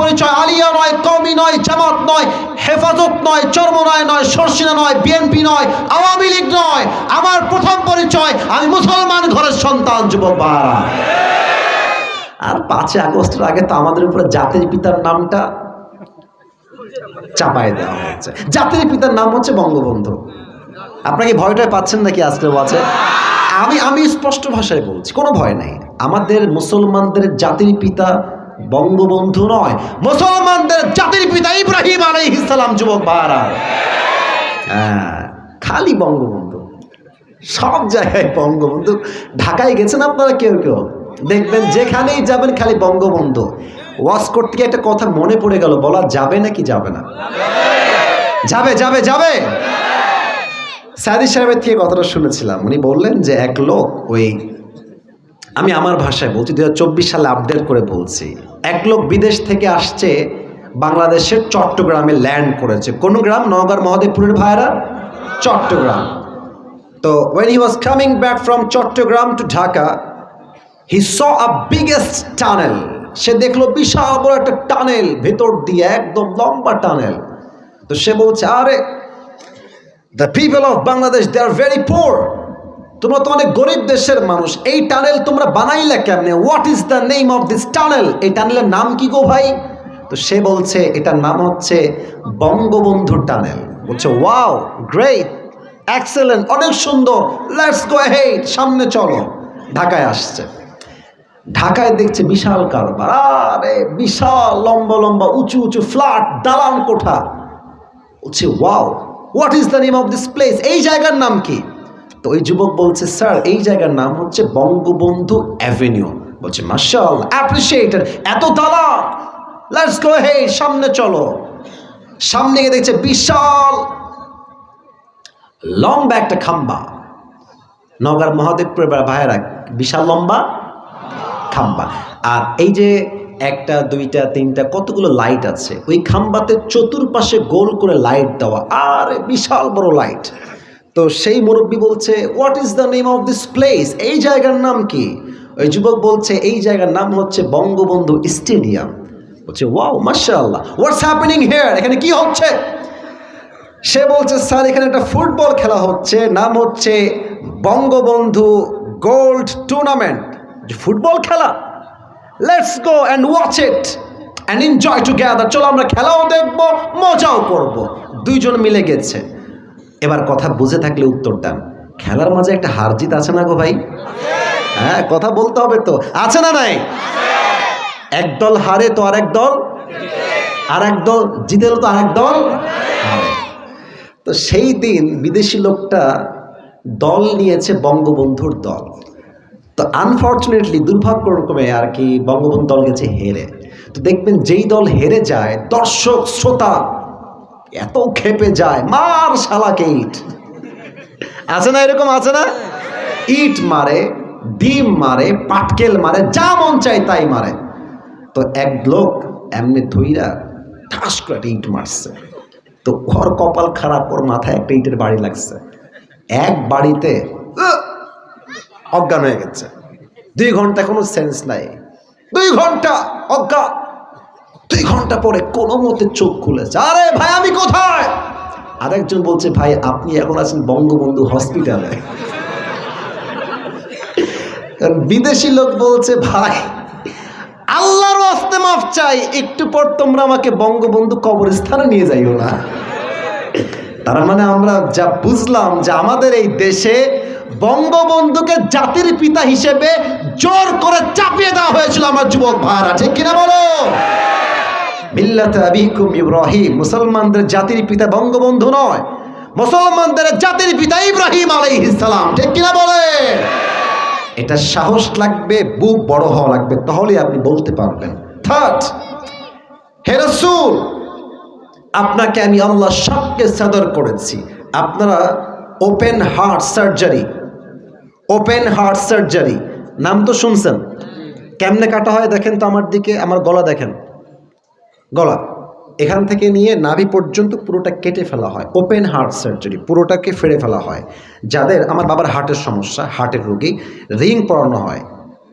পরিচয় আলিয়া নয় কমি নয়, জামাত নয়, হেফাজত নয়, চর্মনয় নয়, সরসিনা নয়, বিএনপি নয়, আওয়ামী লীগ নয়। আমার প্রথম পরিচয়, আমি মুসলমান ঘরের সন্তান, যুবক বাহারা আর পাঁচই আগস্টের আগে তো আমাদের উপরে জাতির পিতার নামটা চাপাই দেওয়া হয়েছে। জাতির পিতার নাম হচ্ছে বঙ্গবন্ধু। আপনাকে ভয়টায় পাচ্ছেন নাকি আজকের ওয়াচে? আমি আমি স্পষ্ট ভাষায় বলছি, কোনো ভয় নাই। আমাদের মুসলমানদের জাতির পিতা বঙ্গবন্ধু নয়, মুসলমানদের জাতির পিতা ইব্রাহিম আলাইহিস সালাম, যুবক ভাইরা। হ্যাঁ খালি বঙ্গবন্ধু। সব জায়গায় বঙ্গবন্ধু। ঢাকায় গেছেন আপনারা কেউ কেউ? দেখবেন যেখানেই যাবেন খালি বঙ্গবন্ধু। করতে গিয়ে একটা কথা মনে পড়ে গেল, বলা যাবে নাকি যাবে না? যাবে যাবে যাবে। সাদি সাহেবের থেকে কথাটা শুনেছিলাম। উনি বললেন যে এক লোক ওই, আমি আমার ভাষায় বলছি দুই হাজার চব্বিশ সালে আপডেট করে বলছি। এক লোক বিদেশ থেকে আসছে, বাংলাদেশের চট্টগ্রামে ল্যান্ড করেছে। কোন গ্রাম? নওগাঁর মহাদেবপুরের ভাইরা চট্টগ্রাম। তো when he was coming back from Chattogram to Dhaka he saw biggest tunnel সে দেখল বিশাল বড় একটা টানেল ভেতর দিয়ে একদম লম্বা টানেল তো সে বলছে, আরে the people of Bangladesh they are very poor তোমরা তো অনেক গরিব দেশের মানুষ। এই টানেল তোমরা বানাইলে কেমনে? What is the name of this tunnel? এই টানেলের নাম কি গো ভাই? তো সে বলছে, এটার নাম হচ্ছে বঙ্গবন্ধু টানেল। বলছে ওয়াও গ্রেট এক্সেলেন্ট অনেক সুন্দর। লেটস গো হেড সামনে চলো। ঢাকায় আসছে। ঢাকায় দেখছে বিশাল কারবার। আরে, বিশাল, লম্বা লম্বা, উঁচু উঁচু ফ্ল্যাট, দালান কোঠা। বলছে wow what is the name of this place এই জায়গার নাম কি? তো ওই যুবক বলছে, স্যার, এই জায়গার নাম হচ্ছে বঙ্গবন্ধু অ্যাভিনিউ। বলছে মার্শাল অ্যাপ্রিসিয়েটেড এত দালান লেটস গো হে সামনে চলো। সামনে গিয়ে দেখছে বিশাল লম্বা একটা খাম্বা। নগর মহাদেবপুরের ভাইয়েরা, বিশাল লম্বা খাম্বা। আর এই যে একটা, দুইটা, তিনটা, কতগুলো লাইট আছে, ওই খাম্বাতে চতুর্পাশে গোল করে লাইট দেওয়া। আর, বিশাল বড় লাইট তো সেই মুরব্বী বলছে what is the name of this place এই জায়গার নাম কি? ওই যুবক বলছে, এই জায়গার নাম হচ্ছে বঙ্গবন্ধু স্টেডিয়াম। বলছে ওয়াও মাশাআল্লাহ হোয়াটস হ্যাপেনিং হেয়ার এখানে কি হচ্ছে? সে বলছে স্যার এখানে একটা ফুটবল খেলা হচ্ছে, নাম হচ্ছে বঙ্গবন্ধু গোল্ড টুর্নামেন্ট। ফুটবল খেলা? Let's go and watch it and enjoy together চলো আমরা খেলাও দেখব, মজাও করব। দুইজন মিলে গেছে। এবার কথা বুঝে থাকলে উত্তর দেন খেলার মাঝে একটা হার জিত আছে না গো ভাই? হ্যাঁ কথা বলতে হবে তো। আছে না নাই? একদল হারে তো আরেক দল আর এক দল জিতে তো আরেক দল তো সেই দিন বিদেশি লোকটা দল নিয়েছে বঙ্গবন্ধুর দল। তো আনফর্চুনেটলি দুর্ভাগ্যক্রমে আর কি বঙ্গবন্ধু দল গেছে হেরে। তো দেখবেন যেই দল হেরে যায় দর্শক, শ্রোতা এত খেপে যায়, মার শালাকে ইট। আছে না এরকম, আছে না? ইট মারে, ডিম মারে, পাটকেল মারে, যা মন চায় তাই মারে। তো এক লোক এমনি ধুইরা ঠাস করে ইট মারছে। তো ওর কপাল খারাপ ওর মাথায় একটা ইটের বাড়ি লাগছে। এক বাড়িতে অজ্ঞান হয়ে গেছে। দুই ঘণ্টা কোনো সেন্স নাই। দুই ঘণ্টা অজ্ঞান। দুই ঘণ্টা পরে কোনো মতে চোখ খুলেছে আরে ভাই, আমি কোথায়? আরেকজন বলছে, ভাই, আপনি এখন আছেন বঙ্গবন্ধু হসপিটালে। কারণ বিদেশি লোক বলছে, ভাই, আল্লাহর আস্তে মাফ চাই, একটু পর তোমরা আমাকে বঙ্গবন্ধু কবরস্থানে নিয়ে যাইও না। তার মানে আমরা যা বুঝলাম যে আমাদের এই দেশে বঙ্গবন্ধুকে জাতির পিতা হিসেবে জোর করে চাপিয়ে দেওয়া হয়েছিল আমার যুবক ভাইরা ঠিক কিনা বলো? ইব্রাহিম। মুসলমানদের জাতির পিতা বঙ্গবন্ধু নয়, মুসলমানদের জাতির পিতা ইব্রাহিম আলাইহিস সালাম। ঠিক কিনা বলে? এটা সাহস লাগবে, বুক বড় হওয়া লাগবে তাহলেই আপনি বলতে পারবেন। থার্ড হে রাসূল, আপনাকে আমি আল্লাহ সবকে সাদর করেছি। আপনারা open heart surgery, open heart surgery. নাম তো শুনছেন? কেমনে কাটা হয় দেখেন তো আমার দিকে, আমার গলা দেখেন। গলা। এখান থেকে নিয়ে নাভি পর্যন্ত পুরোটা কেটে ফেলা হয়। ওপেন হার্ট সার্জারি পুরোটাকে ফেড়ে ফেলা হয়। যাদের, আমার বাবার হার্টের সমস্যা, হার্টের রোগী রিং পরানো হয়।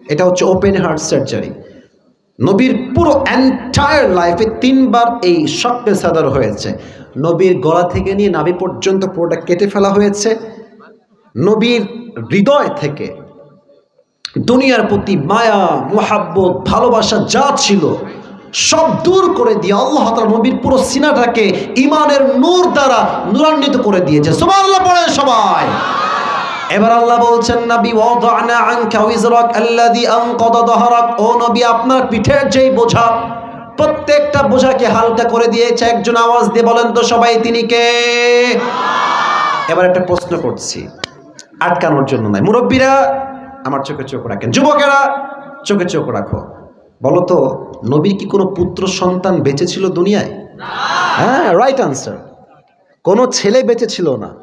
এটা হচ্ছে ওপেন হার্ট সার্জারি নবীর পুরো এন্টায়ার লাইফে তিনবার এই শক্তে সাদার হয়েছে। নবীর গলা থেকে নিয়ে নাভি পর্যন্ত পুরোটা কেটে ফেলা হয়েছে। নবীর হৃদয় থেকে দুনিয়ার প্রতি মায়া, মোহাব্বত, ভালোবাসা যা ছিল সব দূর করে দিয়ে আল্লাহ তাআলা নবীর পুরো সিনাটাকে ইমানের নূর দ্বারা নূরান্বিত করে দিয়েছে। সুবহানাল্লাহ, পড়েন সবাই। এবার আল্লাহ বলছেন, নবী, ওয়াদানা আনকা উইজরাক আল্লাযী আনকাদা যাহরাক ও নবী, আপনার পিঠের যেই বোঝা, প্রত্যেকটা বোঝাকে হালকা করে দিয়েছে। একজন আওয়াজ দিয়ে বলেন তো সবাই, তিনি কে? এবার একটা প্রশ্ন করছি। আটকানোর জন্য নয় মুরব্বীরা, আমার চোখে চোখ রাখেন। যুবকেরা, চোখে চোখ রাখো। বলো তো নবীর কি কোনো পুত্র সন্তান বেঁচে ছিল দুনিয়ায়? হ্যাঁ রাইট আনসার কোনো ছেলে বেঁচে ছিল না।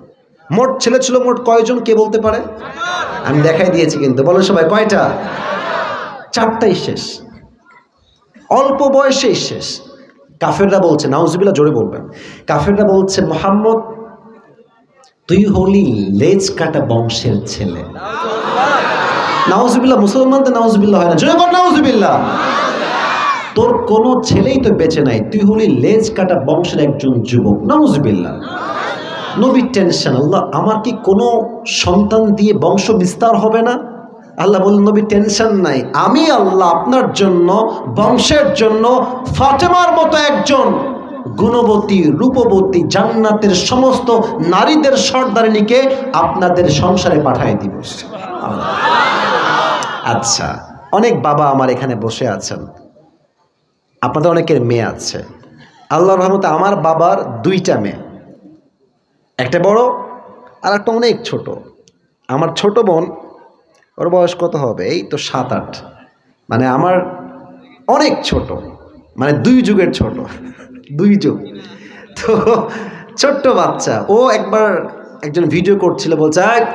মোট ছেলে ছিল মোট কয়জন, কে বলতে পারে? আমি দেখাই দিয়েছি কিন্তু, বলো সবাই, কয়টা? চারটাই শেষ। অল্প বয়সেই শেষ। কাফেররা বলছে, নাউজুবিল্লাহ, জোরে বলবেন। কাফেররা বলছে, মোহাম্মদ, তুই হলি লেজ কাটা বংশের ছেলে। নাউজুবিল্লাহ, মুসলমানদের নাউজুবিল্লাহ হয় না। জোরে বল নাউজুবিল্লাহ। তোর কোনো ছেলেই তো বেঁচে নাই। তুই হলি লেজ কাটা বংশের একজন যুবক। নাউজুবিল্লাহ। নবীর টেনশন আল্লাহ, আমার কি কোনো সন্তান দিয়ে বংশ বিস্তার হবে না? আল্লাহ বললেন, নবী টেনশন নাই। আমি আল্লাহ আপনার জন্য, বংশের জন্য ফাতেমার মতো একজন গুণবতী, রূপবতী, জান্নাতের সমস্ত নারীদের সর্দারিনীকে আপনাদের সংসারে পাঠাই দিব। আচ্ছা অনেক বাবা আমার এখানে বসে আছেন। আপনাদের অনেকের মেয়ে আছে। আল্লাহ রহমতে আমার বাবার দুইটা মেয়ে। একটা বড় আর একটা অনেক ছোট। আমার ছোট বোন ওর বয়স কত হবে? এই তো সাত আট। মানে আমার অনেক ছোট। মানে দুই যুগের ছোট। দুই যুগ। তো ছোট্ট বাচ্চা। ও একবার একজন ভিডিও করছিল বলছে "আয়,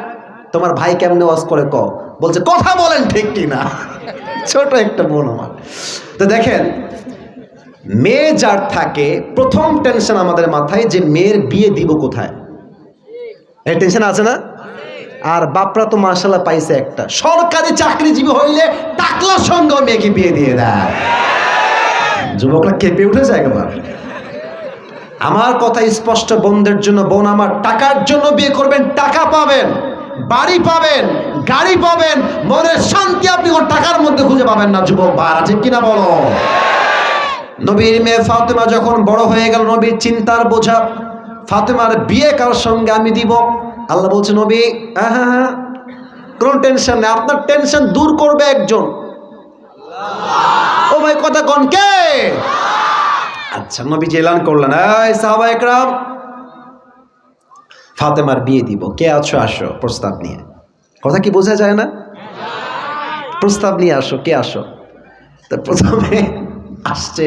তোমার ভাই কেমনে ওয়াজ করে ক? বলছে, কথা বলেন ঠিক কিনা? ছোট একটা বোন আমার। তো দেখেন, মেয়ে যার থাকে, প্রথম টেনশন আমাদের মাথায় যে মেয়ের বিয়ে দিব কোথায়? টেনশন আছে না? আর বাপরা তো মার্শাল্লাহ পাইছে একটা। সরকারি চাকরিজীবী হইলে টাকলার সঙ্গে মেয়েকে বিয়ে দিয়ে দেয়। যুবকরা কেঁপে উঠেছে একবার। আমার কথা স্পষ্ট বোনদের জন্য বোন আমার, টাকার জন্য বিয়ে করবেন, টাকা পাবেন, বাড়ি পাবেন। গাড়ি পাবেন, মনের শান্তি আপনি কোন টাকার মধ্যে খুঁজে পাবেন না, যুবক ভাড়া ঠিক কিনা বলো? নবীর মেয়ে ফাতেমা যখন বড় হয়ে গেল, নবীর চিন্তার বোঝা, ফাতেমার বিয়ে কার সঙ্গে আমি দিব? আল্লাহ বলছে, নবী হ্যাঁ হ্যাঁ হ্যাঁ কোনো টেনশন নেই, আপনার টেনশন দূর করবে একজন। ও ভাই, কথা কন কে? আচ্ছা নবী এলান করলেন ফাতেমার বিয়ে দিব, কে আছো, আসো, প্রস্তাব নিয়ে। কথা কি বোঝা যায় না? প্রস্তাব নিয়ে আসো, কে আসো? তো প্রথমে আসছে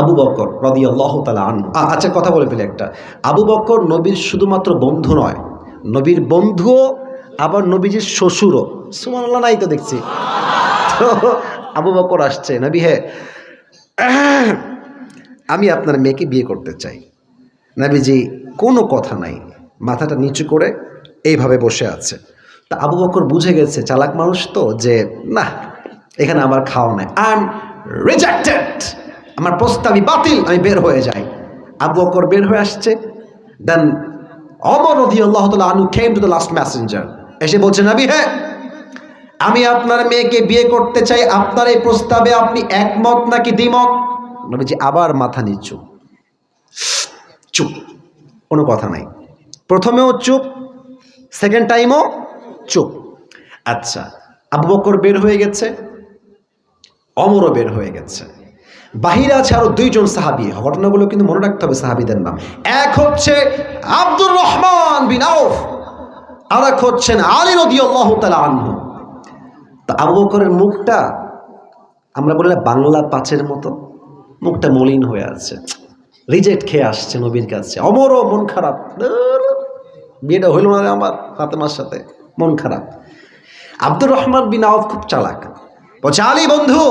আবু বকর রদি আল্লাহ তালা আন আচ্ছা কথা বলে ফেলি একটা। আবু বকর নবীর শুধুমাত্র বন্ধু নয়, নবীর বন্ধুও আবার নবীজির শ্বশুরও। সুমানাল্লাহ নাই তো দেখছি। তো আবু বকর আসছে, নবী হে, আমি আপনার মেয়েকে বিয়ে করতে চাই। নাবিজি কোনো কথা নাই, মাথাটা নিচু করে এইভাবে বসে আছে। তা আবু বকর বুঝে গেছে, চালাক মানুষ তো, যে না, এখানে আমার খাওয়া নাই। আই এম রিজেক্টেড আমার প্রস্তাবই বাতিল, আমি বের হয়ে যাই। আবু বকর বের হয়ে আসছে। দেন অমর রদি আল্লাহ তালা আনু Khem to the last messenger এসে বলছে, নাবি হ্যাঁ আমি আপনার মেয়েকে বিয়ে করতে চাই, আপনার এই প্রস্তাবে আপনি একমত নাকি দ্বিমত? নবীজি আবার মাথা নিচু। চুপ, কোনো কথা নাই। প্রথমেও চুপ সেকেন্ড টাইমও চুপ। আচ্ছা আবু বকর বের হয়ে গেছে, অমরও বের হয়ে গেছে। বাহিরে আছে আরও দুইজন সাহাবি। ঘটনাগুলো কিন্তু মনে রাখতে হবে সাহাবিদের নাম। এক হচ্ছে আব্দুর রহমান বিন আউফ আর এক হচ্ছেন আলী রদি আল্লাহ তালা আনহু। তা আবু বকরের মুখটা আমরা বলি বাংলা পাঁচের মতো, মুখটা মলিন হয়ে আছে। রিজেক্ট খেয়ে আসছে নবীর কাছে। অমরও মন খারাপ। বিয়েটা হইল না রে আমার, ফাতেমার সাথে। মন খারাপ। আব্দুর রহমান বিন আউফ খুব চালাক। বলছে, আলী বন্ধু,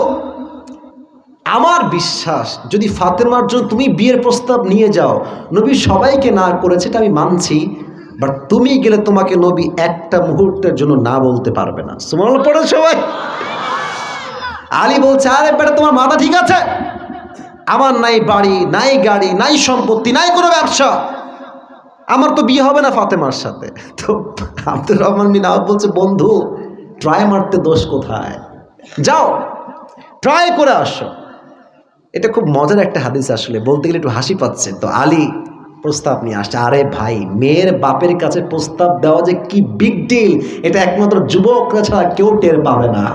আমার বিশ্বাস, যদি ফাতেমার জন্য তুমি বিয়ের প্রস্তাব নিয়ে যাও, নবী সবাইকে না করেছে এটা আমি মানছি বাট তুমি গেলে তোমাকে নবী একটা মুহূর্তের জন্য না বলতে পারবে না। সুমন পড়ে সবাই। আলী বলছে, আরে বেটা, তোমার মাথা ঠিক আছে? আমার নাই বাড়ি, নাই গাড়ি, নাই সম্পত্তি, নাই কোনো ব্যবসা। আমার তো বিয়ে হবে না ফাতেমার সাথে। তো আব্দুর রহমান বিন বলছে, বন্ধু, ট্রাই মারতে দোষ কোথায়? যাও, ট্রাই করে আসো। এটা খুব মজার একটা হাদিস আসলে, বলতে গেলে একটু হাসি পাচ্ছে। তো আলী প্রস্তাব নিয়ে আসছে, আরে ভাই, মেয়ের বাপের কাছে প্রস্তাব দেওয়া যে কি বিগ ডিল এটা একমাত্র যুবকরা ছাড়া কেউ টের পাবে না।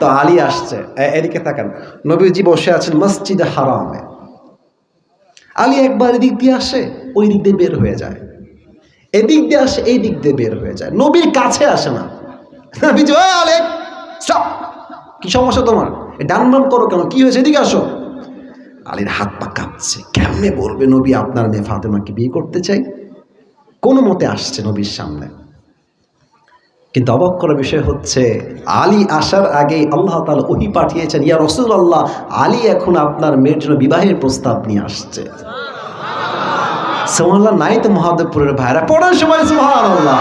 তো আলী আসছে এদিকে তাকান। নবীজি বসে আছেন মসজিদে হারামে। আলী একবার এদিক দিয়ে আসে ওই দিক দিয়ে বের হয়ে যায়। এদিক দিয়ে আসে, এই দিক দিয়ে বের হয়ে যায়। নবীর কাছে আসে না। নবীজি "ওই আলে, স্টপ! কি সমস্যা তোমার? ডান বাম করো কেন? কি হয়েছে? এদিকে আসো। আলীর হাত পা কাঁপছে। কেমনে বলবে নবী আপনার মেয়ে ফাতেমাকে বিয়ে করতে চাই? কোনো মতে আসছে নবীর সামনে। কিন্তু অবাক করার বিষয় হচ্ছে, আলী আসার আগে আল্লাহ তাআলা ওহি পাঠিয়েছেন, ইয়া রসুল আল্লাহ আলী এখন আপনার মেয়ের জন্য বিবাহের প্রস্তাব নিয়ে আসছে। সোমাল্লাহ নাই তো মহাদেবপুরের ভাইরা। পড়ার সময় সোহান আল্লাহ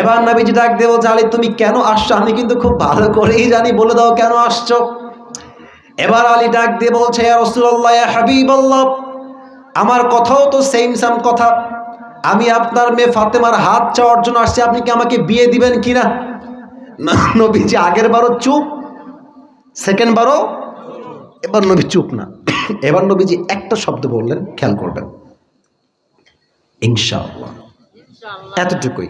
এবার নবীজি ডাক বলছে, আলী, তুমি কেন আসছো? আমি কিন্তু খুব ভালো করেই জানি, বলে দাও কেন আসছো? এবার আলী ডাক দিয়ে বলছে রাসূলুল্লাহ, ইয়া হাবিবাল্লাহ, আমার কথাও তো সেম সাম কথা। আমি আপনার মেয়ে ফাতেমার হাত চাওয়ার জন্য আসছি, আপনি কি আমাকে বিয়ে দিবেন কিনা? নবীজি আগের বারও চুপ, সেকেন্ড বারও এবার নবী চুপ না। এবার নবীজি একটা শব্দ বললেন খেয়াল করবেন। ইনশাআল্লাহ। এতটুকুই।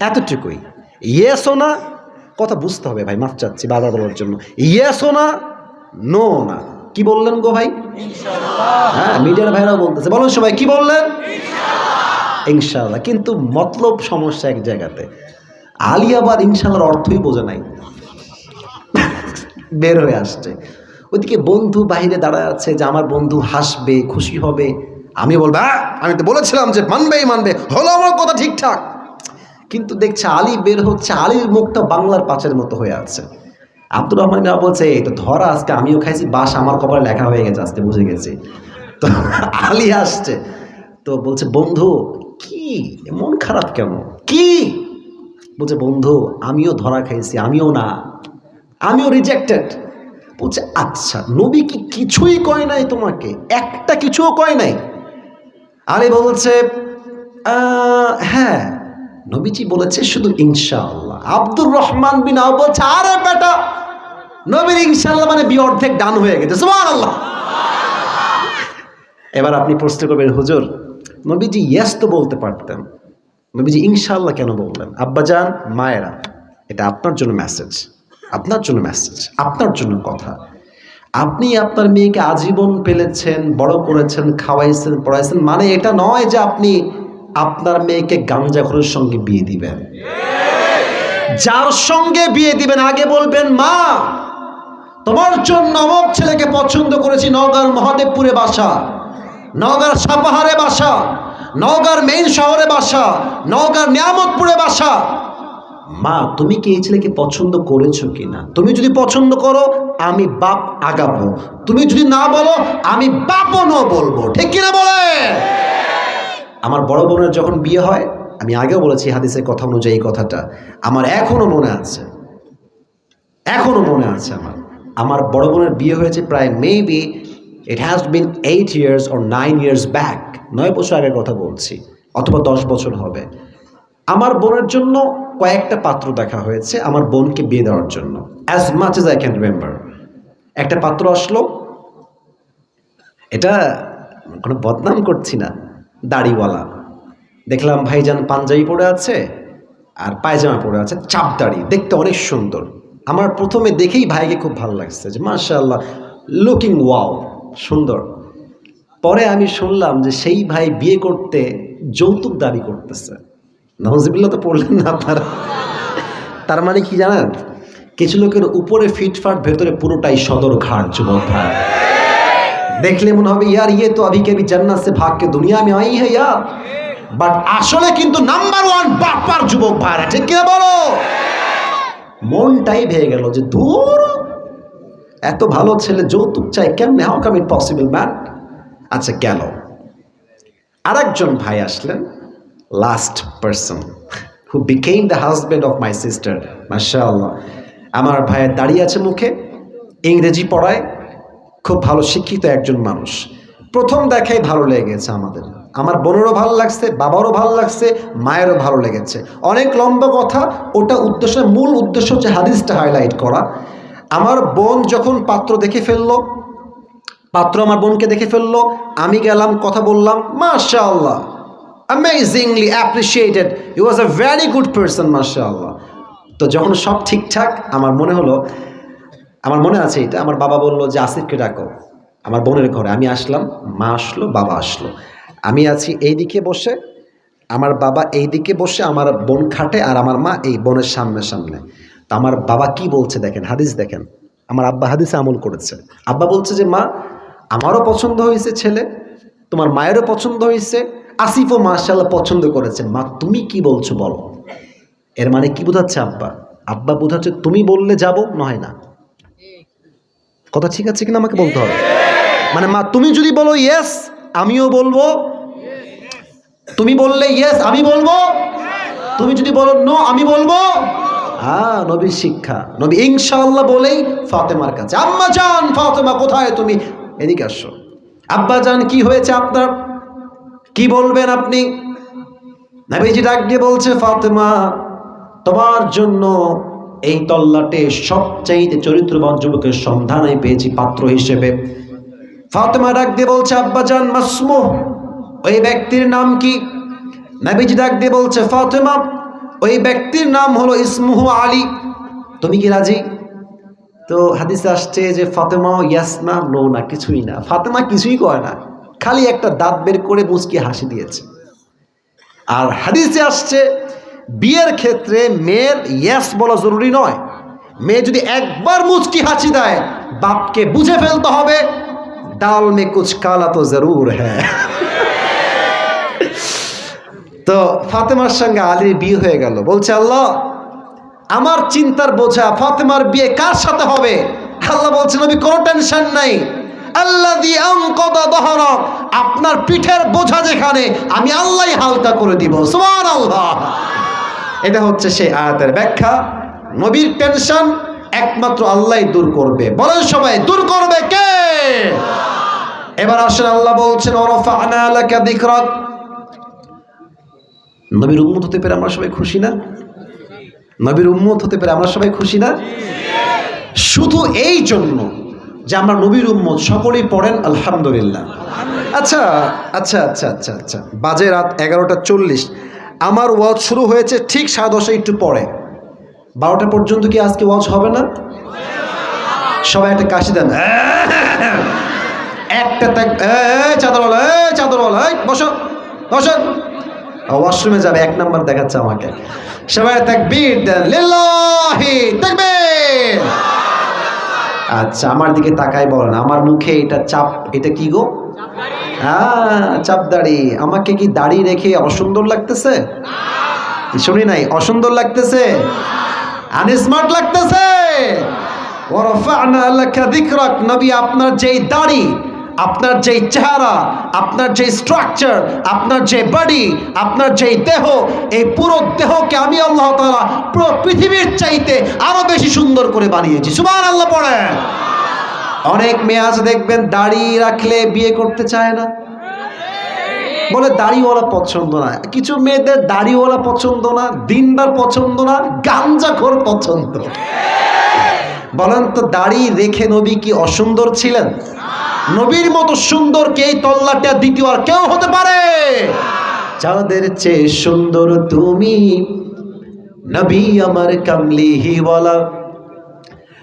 এতটুকুই। ইয়েসো না কথা বুঝতে হবে ভাই মাফ চাচ্ছি বারবার বলার জন্য। ইয়েসো না নো না। কি বললেন গো ভাই? হ্যাঁ মিডিয়ার ভাইরাও বলতেছে। বলুন সবাই কি বললেন? ইনশাল্লাহ কিন্তু মতলব সমস্যা এক জায়গাতে। আলী আবার ইনশাল্লাহর অর্থই বোঝে নাই। বের হয়ে আসছে। ওইদিকে বন্ধু বাইরে দাঁড়ায় আছে যে আমার বন্ধু হাসবে খুশি হবে। আমি বলব "আহ, আমি তো বলেছিলাম যে মানবেই মানবে হলো আমার কথা ঠিকঠাক কিন্তু দেখছে আলী বের হচ্ছে আলীর মুখটা বাংলার পাঁচের মতো হয়ে আছে। আব্দুর রহমান বলছে এই তো ধরা আজকে আমিও খাইছি বাস আমার কপালে লেখা হয়ে গেছে আজকে বুঝে গেছি। তো আলী আসছে তো বলছে বন্ধু কি? মন খারাপ কেন? কি? বলছে বন্ধু আমিও ধরা খাইছি আমিও না আমিও রিজেক্টেড বলছে আচ্ছা নবী কি কিছুই কয় নাই তোমাকে? একটা কিছুও কয় নাই? আলী বলছে "আহ, হ্যাঁ। নবীজি বলেছে শুধু ইনশাআল্লাহ। আব্দুর রহমান বিন আউ বলছে আরে বেটা নবীর ইনশাআল্লাহ মানে বি অর্ধেক ডান হয়ে গেছে। সুবহানাল্লাহ। এবার আপনি প্রশ্ন করবেন হুজুর নবীজি ইয়েস তো বলতে পারতেন। নবীজি ইনশাআল্লাহ কেন বললেন? আব্বাজান মায়েরা এটা আপনার জন্য মেসেজ আপনার জন্য মেসেজ আপনার জন্য কথা। আপনি আপনার মেয়েকে আজীবন পেলেছেন, বড় করেছেন, খাওয়াইছেন, পড়াইছেন মানে এটা নয় যে আপনি আপনার মেয়েকে গাঞ্জাখরের সঙ্গে বিয়ে দিবেন। যার সঙ্গে বিয়ে দিবেন, আগে বলবেন, মা, তোমার জন্য অমক ছেলেকে পছন্দ করেছি নওগাঁর মহাদেবপুরে বাসা, নওগাঁর সাপাহারে বাসা, নওগাঁর মেইন শহরে বাসা, নওগাঁর নিয়ামতপুরে বাসা। মা, তুমি কি এই ছেলেকে পছন্দ করেছ কিনা? তুমি যদি পছন্দ করো, আমি বাপ আগাবো। তুমি যদি না বলো, আমি বাপও ন বলব। ঠিক কিনা বলে? আমার বড় বোনের যখন বিয়ে হয়, আমি আগেও বলেছি হাদিসের কথা অনুযায়ী কথাটা। আমার এখনও মনে আছে। এখনও মনে আছে আমার। আমার বড় বোনের বিয়ে হয়েছে প্রায় maybe it has been eight years or nine years back নয় বছর আগের কথা বলছি, অথবা দশ বছর হবে। আমার বোনের জন্য কয়েকটা পাত্র দেখা হয়েছে আমার বোনকে বিয়ে দেওয়ার জন্য as much as I can remember একটা পাত্র আসলো, এটা কোনো বদনাম করছি না, দাড়িওয়ালা। দেখলাম ভাইজান পাঞ্জাবি পরে আছে আর পায়জামা পরে আছে, চাপ দাড়ি, দেখতে অনেক সুন্দর। আমার প্রথমে দেখেই ভাইকে খুব ভালো লাগছে যে মার্শাল্লাহ লুকিং ওয়াও সুন্দর। পরে আমি শুনলাম যে সেই ভাই বিয়ে করতে যৌতুক দাবি করতেছে। নওয়াজিবিল্লা তো পড়লেন না আপনারা। তার মানে কি জানেন? কিছু লোকের উপরে ফিটফাট, ভেতরে পুরোটাই সদর ঘাট, যুবক ভাই। দেখলে মনে হবে, ইয়ার ইয়ে তো আবি কেবি জান্নাত সে ভাগকে দুনিয়া আমি আই হে ইয়ার। বাট আসলে কিন্তু নাম্বার ওয়ান বাপার যুবক ভাইরা, ঠিক কিনা বলো? মনটাই ভেঙে গেল যে দূর এত ভালো ছেলে যৌতুক চাই কেন how come it possible man আচ্ছা গেল। আরেকজন ভাই আসলেন। Last person who became the husband of my sister মাশাআল্লাহ আমার ভাইয়ের দাঁড়িয়ে আছে মুখে, ইংরেজি পড়ায়, খুব ভালো শিক্ষিত একজন মানুষ। প্রথম দেখাই ভালো লেগেছে আমাদের। আমার বোনেরও ভালো লাগছে, বাবারও ভালো লাগছে, মায়েরও ভালো লেগেছে। অনেক লম্বা কথা, ওটা উদ্দেশ্য, মূল উদ্দেশ্য হচ্ছে হাদিসটা হাইলাইট করা। আমার বোন যখন পাত্র দেখে ফেলল, পাত্র আমার বোনকে দেখে ফেলল, আমি গেলাম, কথা বললাম, মাশাআল্লাহ। Amazingly appreciated you was a very good person মাশাআল্লাহ তো যখন সব ঠিকঠাক, আমার মনে হলো, আমার মনে আছে এটা, আমার বাবা বলল যে, আসিফকে ডাকো। আমার বোনের ঘরে। আমি আসলাম, মা আসলো, বাবা আসলো। আমি আছি এই দিকে বসে, আমার বাবা এই দিকে বসে, আমার বোন খাটে আর আমার মা এই বোনের সামনে সামনে। তো আমার বাবা কি বলছে দেখেন, হাদিস দেখেন। আমার আব্বা হাদিসে আমল করেছে। আব্বা বলছে যে, মা, আমারও পছন্দ হয়েছে ছেলে, তোমার মায়েরও পছন্দ হয়েছে আসিফও মাশাল্লাহ পছন্দ করেছে মা, তুমি কি বলছো বলো? এর মানে কি বোঝাচ্ছে আব্বা? আব্বা বোঝাচ্ছে তুমি বললে যাব, নয় না। কথা ঠিক আছে কিনা আমাকে বলতে হবে? মানে মা, তুমি যদি বলো ইয়েস আমিও বলব। তুমি বললে ইয়েস আমি বলব। তুমি যদি বলো নো আমি বলব। হ্যাঁ নবীর শিক্ষা। নবী ইনশাআল্লাহ বলেই ফাতেমার কাছে, আম্মা জান, ফাতেমা, কোথায় তুমি? এদিকে আসো। আব্বা জান, কি হয়েছে আপনার? কি বলবেন আপনি? নবীজি ডাক দিয়ে বলছে, ফাতেমা, তোমার জন্য এই তল্লাটে সবচাইতে চরিত্রবান যুবকের সন্ধান আমি পেয়েছি পাত্র হিসেবে। ফাতেমা ডাক দিয়ে বলছে, আব্বাজান মাসমু, ওই ব্যক্তির নাম কি? নবীজি ডাক দিয়ে বলছে, ফাতেমা, ওই ব্যক্তির নাম হলো ইসমুহু আলী। তুমি কি রাজি? তো হাদিসে আসছে যে ফাতেমা ইয়াস না নো না কিছুই না। ফাতেমা কিছুই করে না। খালি একটা দাঁত বের করে মুচকি হাসি দিয়েছে। আর হাদিসে আসছে, বিয়ের ক্ষেত্রে মেয়ের ইয়াস বলা জরুরি নয়। মেয়ে যদি একবার মুচকি হাসি দেয়, বাপকে বুঝে ফেলতে হবে, ডাল মে কুচ কালা তো জরুর হ্যাঁ। তো ফাতেমার সঙ্গে আলীর বিয়ে হয়ে গেল। বলছে, আল্লাহ, আমার চিন্তার বোঝা ফাতেমার বিয়ে কার সাথে হবে? আল্লাহ বলছেন আমি কোনো টেনশন নাই। আল্লাহ দি দহরক আপনার পিঠের বোঝা যেখানে, আমি আল্লাহ হালকা করে দিব। সুমান আল্লাহ এটা হচ্ছে সেই আয়াতের ব্যাখ্যা। নবীর টেনশন একমাত্র আল্লাহ দূর করবে। বলেন সবাই, দূর করবে কে? এবার আসেন, আল্লাহ বলছেন, ওরফানা লাকা যিকরাক। নবীর উম্মত হতে পেরে আমরা সবাই খুশি না? নবীর উম্মত হতে পেরে আমরা সবাই খুশি না? শুধু এই জন্য যে আমরা নবীর উম্মত, সকলেই পড়েন আলহামদুলিল্লাহ। আচ্ছা আচ্ছা আচ্ছা আচ্ছা আচ্ছা। বাজে রাত এগারোটা চল্লিশ। আমার ওয়াজ শুরু হয়েছে ঠিক সাড়ে দশটা একটু পরে। বারোটা পর্যন্ত কি আজকে ওয়াজ হবে না? সবাই একটা কাশি দেন। একটা ত্যাগ চাদরওয়ালা চাদরওয়ালা বসো বসো। ওয়াশরুমে যাবে, এক নাম্বার দেখাচ্ছে আমাকে। সবাই তাকবীর দেন। লিল্লাহি তাকবীর। আচ্ছা আমার দিকে তাকাই বলেন আমার মুখে এটা চাপ, এটা কি গো? হ্যাঁ চাপ দাড়ি আমাকে কি দাড়ি রেখে অসুন্দর লাগতেছে? শুনি নাই, অসুন্দর লাগতেছে? আনস্মার্ট লাগতেছে? আপনার যেই দাড়ি আপনার যেই চেহারা, আপনার যেই স্ট্রাকচার আপনার যে বডি আপনার যেই দেহ, এই পুরো দেহকে আমি আল্লাহ তাআলা পুরো পৃথিবীর চাইতে আরও বেশি সুন্দর করে বানিয়েছি। সুমান সুবহানাল্লাহ পড়েন। অনেক মেয়ে আছে দেখবেন দাড়ি রাখলে বিয়ে করতে চায় না। বলে দাড়িওয়ালা পছন্দ না। কিছু মেয়েদের দাড়িওয়ালা পছন্দ না দিনদার পছন্দ না, গাঞ্জাখোর পছন্দ। বলেন তো দাড়ি রেখে নবী কি অসুন্দর ছিলেন? নবীর মতো সুন্দর কে এই তল্লাটা দ্বিতীয় আর কেউ হতে পারে? যাদের চেয়ে সুন্দর তুমি, নবী আমার কামলিহি বলা।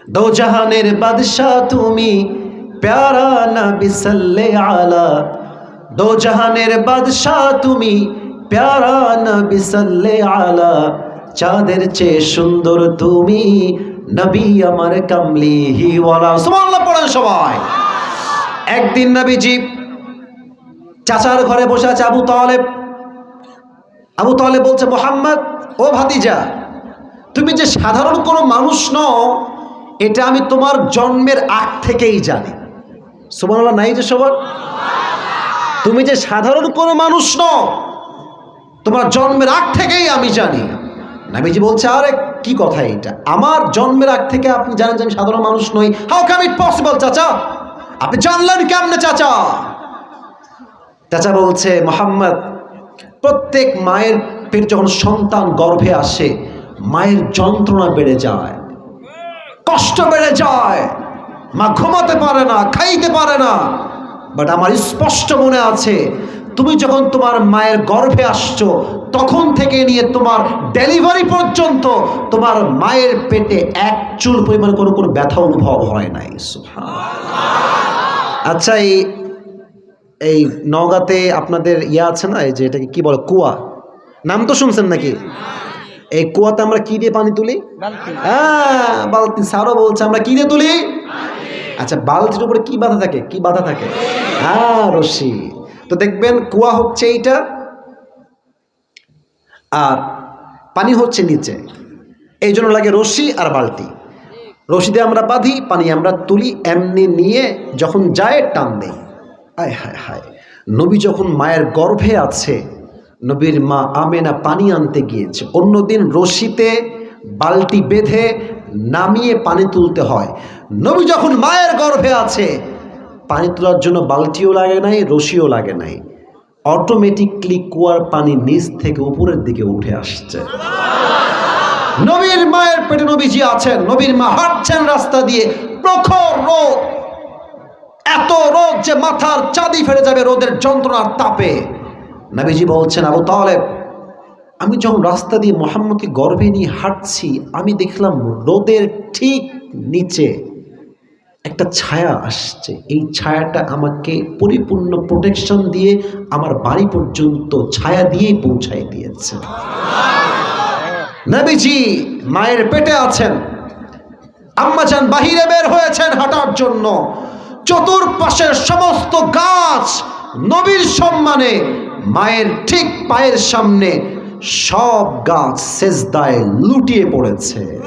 দো জাহানের বাদশাহ তুমি, প্যারা নবী সাল্লে আলা। দো জাহানের বাদশাহ তুমি, প্যারা নবী সাল্লে আলা। চাঁদের চেয়ে সুন্দর তুমি, নবী আমার কামলি হিওয়ালা সুবহানাল্লাহ, পড়েন সবাই। একদিন নবীজি চাচার ঘরে বসে আছে আবু তালেব। আবু তালেব বলছে, মোহাম্মদ, ও ভাতিজা, তুমি যে সাধারণ কোনো মানুষ নও, এটা আমি তোমার জন্মের আগ থেকেই জানি। সুবহানাল্লাহ, নাই যে সবার? তুমি যে সাধারণ কোনো মানুষ নও, তোমার জন্মের আগ থেকেই আমি জানি। নাবিজি বলছে, আরে, কি কথা এটা? আমার জন্মের আগ থেকে আপনি জানেন যে আমি সাধারণ মানুষ নই। হাউ ক্যান ইট পসিবল চাচা? আপনি জানলেন কেমনে চাচা? চাচা বলছে, মোহাম্মদ, প্রত্যেক মায়ের পেট যখন সন্তান গর্ভে আসে, মায়ের যন্ত্রণা বেড়ে যায়, কষ্ট বেড়ে যায়। মা ঘুমাতে পারে না, খাইতে পারে না। বাট আমার স্পষ্ট মনে আছে, তুমি যখন তোমার মায়ের গর্ভে আসছো, তখন থেকে নিয়ে তোমার ডেলিভারি পর্যন্ত তোমার মায়ের পেটে এক চুল পরিমাণ কোনো কোনো ব্যথা অনুভব হয় নাই। আচ্ছা এই এই নওগাঁতে আপনাদের ইয়া আছে না এই যে এটাকে কি বলে কুয়া? নাম তো শুনছেন নাকি? এই কুয়াতে আমরা কি দিয়ে পানি তুলি? হ্যাঁ বালতি। স্যারও বলছে আমরা কি দিয়ে তুলি? আচ্ছা বালতির উপরে কি বাধা থাকে? কি বাধা থাকে? হ্যাঁ রশি তো দেখবেন কুয়া হচ্ছে এইটা আর পানি হচ্ছে নিচে। এই জন্য লাগে রশি আর বালতি। রশিদে আমরা বাঁধি, পানি আমরা তুলি, এমনি নিয়ে যখন যায় টান দেই আয় হায় হায়। নবী যখন মায়ের গর্ভে আছে, নবীর মা আমেনা পানি আনতে গিয়েছে। অন্যদিন রশিতে বালতি বেঁধে নামিয়ে পানি তুলতে হয়। নবী যখন মায়ের গর্ভে আছে, পানি তোলার জন্য বালতিও লাগে নাই, রশিও লাগে নাই। অটোমেটিকলি কুয়ার পানি নিচ থেকে উপরের দিকে উঠে আসছে। নবীর মায়ের পেটে নবীজি আছেন, নবীর মা হাঁটছেন রাস্তা দিয়ে, প্রখর রোদ। এত রোদ যে মাথার চাঁদি ফেলে যাবে রোদের যন্ত্রণার তাপে। নবীজি বলছেন, আবু তালেব, আমি যখন রাস্তা দিয়ে মোহাম্মদকে গর্ভে নিয়ে হাঁটছি, আমি দেখলাম রোদের ঠিক নিচে একটা ছায়া আসছে। এই ছায়াটা আমাকে পরিপূর্ণ প্রোটেকশন দিয়ে আমার বাড়ি পর্যন্ত ছায়া দিয়েই পৌঁছাই দিয়েছে। নবীজি মায়ের পেটে আছেন। আম্মাজান বাহিরে বের হয়েছেন হাঁটার জন্য। চতুর্পাশের সমস্ত গাছ নবীর সম্মানে, মায়ের ঠিক পায়ের সামনে সব গাছ সেজদায় লুটিয়ে পড়েছে।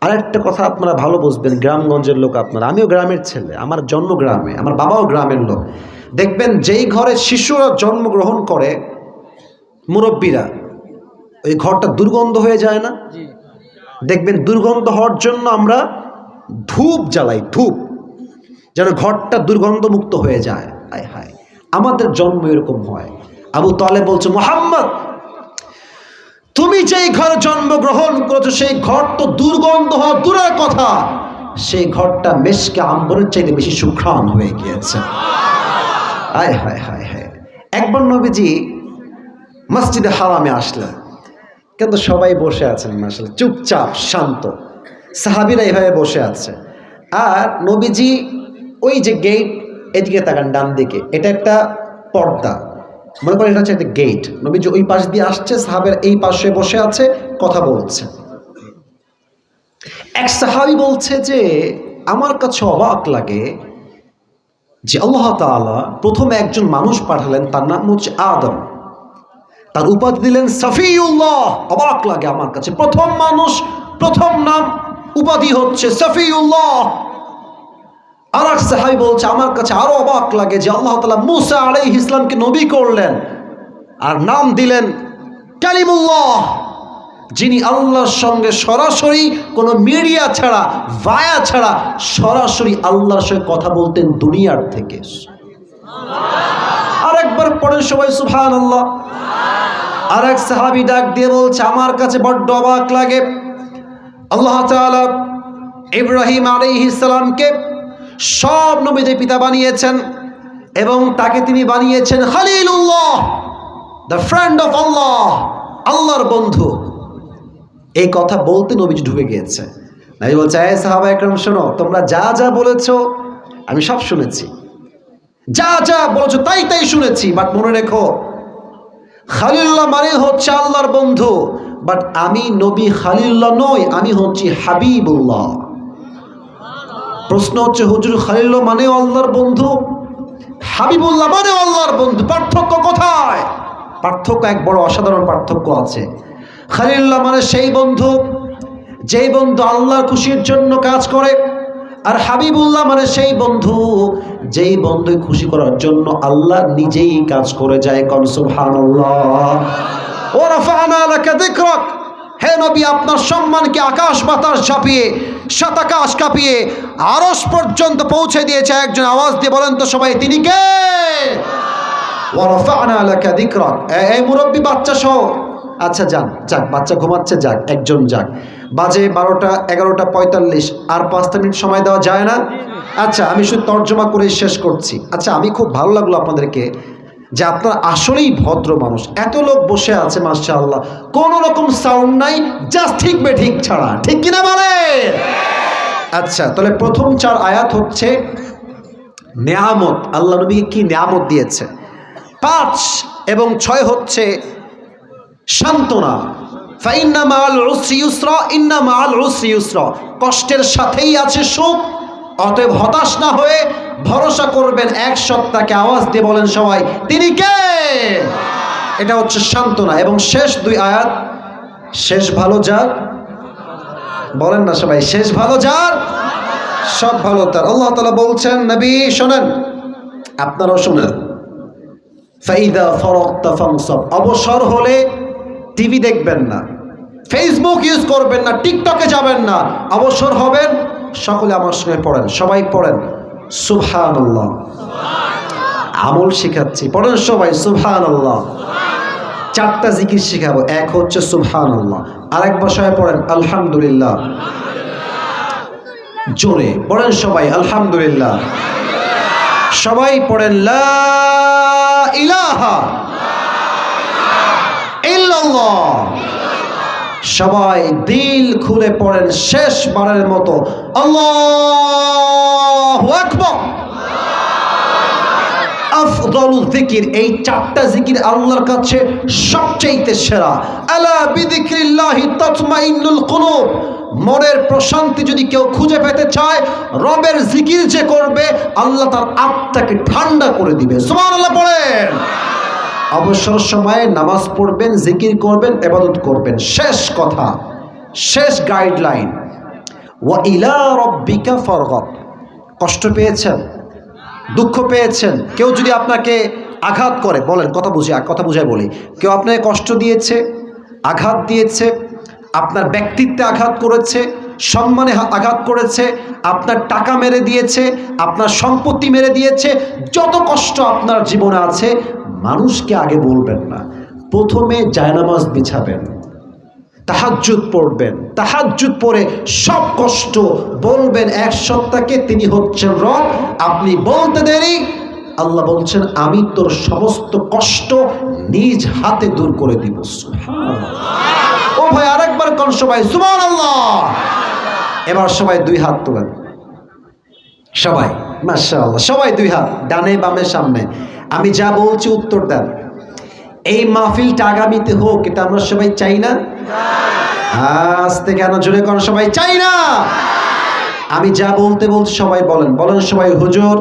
আরেকটা কথা আপনারা ভালো বুঝবেন, গ্রামগঞ্জের লোক আপনারা। আমিও গ্রামের ছেলে, আমার জন্ম গ্রামে, আমার বাবাও গ্রামের লোক। দেখবেন যেই ঘরে শিশুরা জন্মগ্রহণ করে, মুরব্বীরা ওই ঘরটা দুর্গন্ধ হয়ে যায় না? দেখবেন দুর্গন্ধ হওয়ার জন্য আমরা ধূপ জ্বালাই ধূপ। যেন ঘরটা দুর্গন্ধমুক্ত হয়ে যায়। হায় হায়। আমাদের জন্ম এরকম হয়। আবু তলে বলছে মোহাম্মদ তুমি যেই ঘরে জন্মগ্রহণ করেছ সেই ঘর তো দুর্গন্ধ হওয়া দূরের কথা। সেই ঘরটা মেশকে আম্বরের চাইতে বেশি সুখ্রান হয়ে গিয়েছে। হায় হায় হায় হায়। একবার নবীজি মসজিদে হারামে আসলেন। কিন্তু সবাই বসে আছেন মাসাল চুপচাপ, শান্ত। সাহাবিরা এভাবে বসে আছে। আর নবীজি ওই যে গেট এদিকে তাকান ডান দিকে এটা একটা পর্দা। মনে করেন এটা হচ্ছে একটা গেট নবীজি ওই পাশ দিয়ে আসছে, সাহাবের এই পাশে বসে আছে, কথা বলছে। এক সাহাবি বলছে যে, আমার কাছে অবাক লাগে যে আল্লাহ তাআলা প্রথমে একজন মানুষ পাঠালেন, তার নাম হচ্ছে আদম। তার উপাধি দিলেন সফিউল্লাহ। অবাক লাগে আমার কাছে। প্রথম মানুষ, প্রথম নাম, উপাধি হচ্ছে সফিউল্লাহ। আর এক সাহাবি বলছে, আমার কাছে আরও অবাক লাগে যে আল্লাহ তালা মুসা আলাই ইসলামকে নবী করলেন আর নাম দিলেন কালিমুল্লাহ, যিনি আল্লাহর সঙ্গে সরাসরি কোনো মিডিয়া ছাড়া, ভায়া ছাড়া সরাসরি আল্লাহর সঙ্গে কথা বলতেন দুনিয়ার থেকে। আরেকবার পড়েন সবাই সুবহান আল্লাহ আর এক সাহাবি ডাক দিয়ে বলছে, আমার কাছে বড্ড অবাক লাগে। আল্লাহ ইব্রাহিম আলাইহিস সালামকে সব নবীদের পিতা বানিয়েছেন এবং তাকে তিনি বানিয়েছেন খালিলুল্লাহ দ্য ফ্রেন্ড অফ আল্লাহ আল্লাহর বন্ধু। এই কথা বলতে নবীজি ঢুকে গিয়েছে। নবী বলছে এই সাহাবা একরম শোনো, তোমরা যা যা বলেছ, আমি সব শুনেছি। যা যা বলেছ তাই তাই শুনেছি বাট মনে রেখো খালিল্লাহ মানে হচ্ছে আল্লাহর বন্ধু বাট আমি নবী খালিল্লাহ নই, আমি হচ্ছি হাবিবুল্লাহ। প্রশ্ন হচ্ছে, হুজুর খালিল্লাহ মানে আল্লাহর বন্ধু? হাবিবুল্লাহ মানে আল্লাহর বন্ধু, পার্থক্য কোথায়? পার্থক্য এক বড় অসাধারণ পার্থক্য আছে। খালিল্লাহ মানে সেই বন্ধু, যেই বন্ধু আল্লাহর খুশির জন্য কাজ করে আর হাবিবুল্লাহ মানে সেই বন্ধু, যেই বন্ধু খুশি করার জন্য আল্লাহ নিজেই কাজ করে যায় যিকরাক। হে নবী, আপনার সম্মানকে আকাশ বাতাস ঝাঁপিয়ে শতাকাশ কাঁপিয়ে আরস পর্যন্ত পৌঁছে দিয়েছে একজন আওয়াজ দিয়ে বলেন তো সবাই, তিনি কে? মুরব্বী বাচ্চা সহ। আচ্ছা যান যাক বাচ্চা ঘুমাচ্ছে, যাক, একজন যাক। বাজে বারোটা, এগারোটা পঁয়তাল্লিশ, আর পাঁচটা মিনিট সময় দেওয়া যায় না? আচ্ছা আমি শুধু তর্জমা করে শেষ করছি। আচ্ছা আমি খুব ভালো লাগল আপনাদেরকে যে আপনারা আসলেই ভদ্র মানুষ। এত লোক বসে আছে মাসা আল্লাহ কোনো রকম সাউন্ড নাই জাস্ট ঠিক বে ঠিক ছাড়া। ঠিক কিনা বলে? আচ্ছা তাহলে প্রথম চার আয়াত হচ্ছে, নেয়ামত, আল্লাহ নবীকে কি নেয়ামত দিয়েছে? পাঁচ এবং ছয় হচ্ছে সান্ত্বনা। কষ্টের সাথেই আছে সুখ, অতএব হতাশ না হয়ে ভরসা করবেন, এক সত্তাকে আওয়াজ দিয়ে বলেন সবাই, তিনি কে? এটা হচ্ছে সান্ত্বনা। এবং শেষ দুই আয়াত, শেষ ভালো যার? বলেন না সবাই, শেষ ভালো যার? সব ভালো তার। আল্লাহ তালা বলছেন, নবী, শোনেন, আপনারাও শোনেন। ফাইদা ফরক্তা ফাংসব অবসর হলে টিভি দেখবেন না। ফেসবুক ইউজ করবেন না টিকটকে যাবেন না। অবসর হবেন, সকলে আমার সঙ্গে পড়েন, সবাই পড়েন। সুবহান আমল শিখাচ্ছি, পড়েন সবাই আল্লাহ চারটা জিকির শিখাবো, এক হচ্ছে সুবহান আল্লাহ আরেক বসায় পড়েন, আলহামদুলিল্লাহ। জোরে, পড়েন সবাই, আলহামদুলিল্লাহ। সবাই পড়েন ইলাহা ইল্লাল্লাহ। সবাই দিল খুলে পড়েন শেষবারের মতো। আল্লাহু আকবার। আফদলু জিকির এই চারটা জিকির আল্লাহর কাছে সবচেয়ে সেরা। আলা বিযিকরিল্লাহি তাতমাইন্নুল কুলুব। মনের প্রশান্তি যদি কেউ খুঁজে পেতে চায়, রবের জিকির যে করবে, আল্লাহ তার আত্মাকে ঠান্ডা করে দিবে। সুবহানাল্লাহ পড়েন। অবসর সময়ে নামাজ পড়বেন, জিকির করবেন এবাদত করবেন। শেষ কথা, শেষ গাইডলাইন ওয়া ইলা কষ্ট পেয়েছেন? দুঃখ পেয়েছেন? কেউ যদি আপনাকে আঘাত করে, বলেন, কথা বুঝে, কথা বুঝায় বলি। কেউ আপনাকে কষ্ট দিয়েছে, আঘাত দিয়েছে, আপনার ব্যক্তিত্বে আঘাত করেছে, সম্মানে আঘাত করেছে, আপনার টাকা মেরে দিয়েছে, আপনার সম্পত্তি মেরে দিয়েছে, যত কষ্ট আপনার জীবনে আছে মানুষকে আগে বলবেন না। প্রথমে জায়নামাজ বিছাবেন, তাহাজ্জুদ পড়বেন, তাহাজ্জুদ পড়ে সব কষ্ট বলবেন এক সত্তাকে তিনি হচ্ছেন রব। আপনি বলতে দেরি, আল্লাহ বলছেন, আমি তোর সমস্ত কষ্ট নিজ হাতে দূর করে দিব। ও ভাই, আরেকবার কোন সবাই সুমান আল্লাহ এবার সবাই দুই হাত তোলেন। সবাই মাশাআল্লাহ। সবাই দুই হাত, ডানে বামে সামনে। আমি যা বলছি উত্তর দেন। এই মাহফিলটা আগামীতে হোক, এটা আমরা সবাই চাই না? আজ থেকে কেন? জোরে কোন সবাই, চাই না? আমি যা বলতে বলছি সবাই বলেন। বলেন সবাই হুজুর।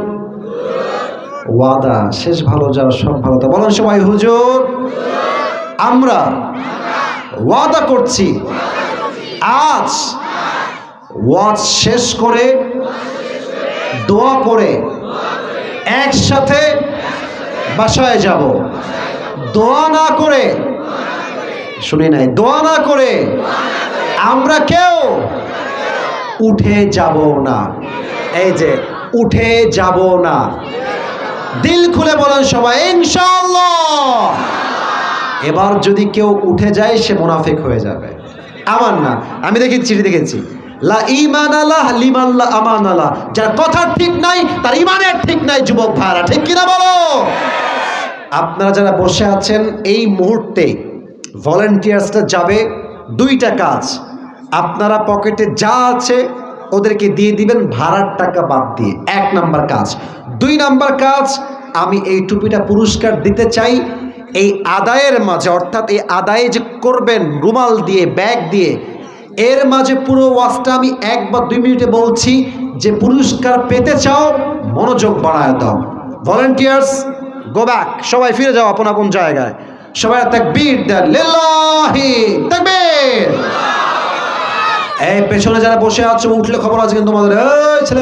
ওয়াদা, শেষ ভালো যার, সব ভালো তা। বলেন সবাই হুজুর। আমরা ওয়াদা করছি। আজ ওয়াজ শেষ করে দোয়া করে একসাথে বাসায় যাব। দোয়া না করে, শুনি নাই, দোয়া না করে আমরা কেউ উঠে যাব না। এই যে, উঠে যাব না। দিল খুলে বলেন সবাই, ইনশাআল্লাহ। এবার যদি কেউ উঠে যায়, সে মুনাফিক হয়ে যাবে। আমার না, আমি দেখি চিঠি দেখেছি। লা ইমান লিমান যার কথা ঠিক নাই, তার ইমানের ঠিক নাই, যুবক ভাইরা। ঠিক কিনা বলো? আপনারা যারা বসে আছেন, এই মুহূর্তে ভলেন্টিয়ার্সটা যাবে দুইটা কাজ। আপনারা পকেটে যা আছে, ওদেরকে দিয়ে দিবেন, ভাড়ার টাকা বাদ দিয়ে। এক নাম্বার কাজ। দুই নাম্বার কাজ, আমি এই টুপিটা পুরস্কার দিতে চাই। এই আদায়ের মাঝে, অর্থাৎ এই আদায়ে যে করবেন, রুমাল দিয়ে, ব্যাগ দিয়ে এর মাঝে পুরো ওয়াজটা আমি এক বা দুই মিনিটে বলছি, যে পুরস্কার পেতে চাও, মনোযোগ বাড়ায় দাও। ভলেন্টিয়ার্স গো ব্যাক সবাই ফিরে যাও আপন আপন জায়গায়। সবাই তাকবীর দেন। লিল্লাহি তাকবীর। এই পেছনে যারা বসে আছো, উঠলে খবর আছে কিন্তু তোমাদের। এই ছেলে